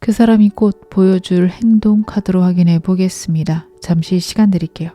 그 사람이 곧 보여줄 행동 카드로 확인해 보겠습니다. 잠시 시간 드릴게요.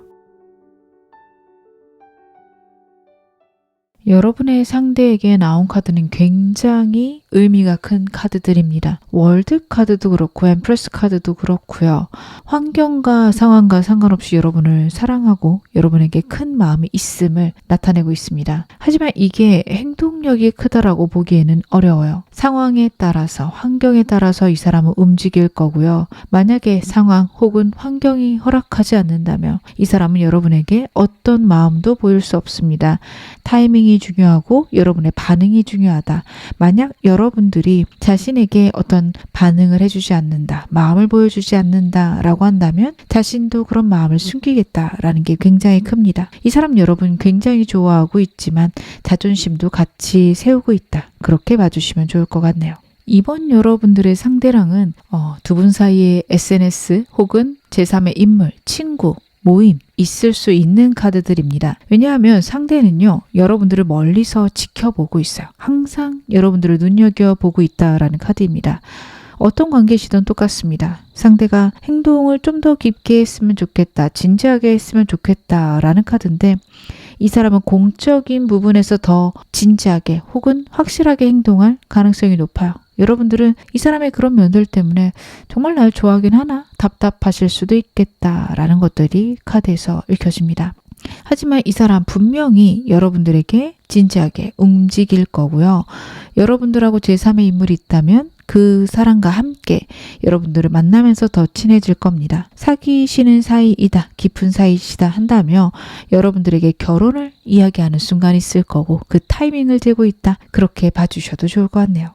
여러분의 상대에게 나온 카드는 굉장히 의미가 큰 카드들입니다. 월드 카드도 그렇고 엠프레스 카드도 그렇고요. 환경과 상황과 상관없이 여러분을 사랑하고 여러분에게 큰 마음이 있음을 나타내고 있습니다. 하지만 이게 행동력이 크다라고 보기에는 어려워요. 상황에 따라서 환경에 따라서 이 사람은 움직일 거고요. 만약에 상황 혹은 환경이 허락하지 않는다면 이 사람은 여러분에게 어떤 마음도 보일 수 없습니다. 타이밍이 중요하고 여러분의 반응이 중요하다. 만약 여러분들이 자신에게 어떤 반응을 해주지 않는다, 마음을 보여주지 않는다 라고 한다면 자신도 그런 마음을 숨기겠다라는 게 굉장히 큽니다. 이 사람 여러분 굉장히 좋아하고 있지만 자존심도 같이 세우고 있다. 그렇게 봐주시면 좋을 것 같네요. 이번 여러분들의 상대랑은 어, 두 분 사이에 SNS 혹은 제3의 인물, 친구, 모임 있을 수 있는 카드들입니다. 왜냐하면 상대는요, 여러분들을 멀리서 지켜보고 있어요. 항상 여러분들을 눈여겨보고 있다라는 카드입니다. 어떤 관계시든 똑같습니다. 상대가 행동을 좀 더 깊게 했으면 좋겠다, 진지하게 했으면 좋겠다라는 카드인데, 이 사람은 공적인 부분에서 더 진지하게 혹은 확실하게 행동할 가능성이 높아요. 여러분들은 이 사람의 그런 면들 때문에 정말 날 좋아하긴 하나 답답하실 수도 있겠다라는 것들이 카드에서 읽혀집니다. 하지만 이 사람 분명히 여러분들에게 진지하게 움직일 거고요. 여러분들하고 제3의 인물이 있다면 그 사람과 함께 여러분들을 만나면서 더 친해질 겁니다. 사귀시는 사이이다, 깊은 사이시다 한다며 여러분들에게 결혼을 이야기하는 순간이 있을 거고 그 타이밍을 재고 있다. 그렇게 봐주셔도 좋을 것 같네요.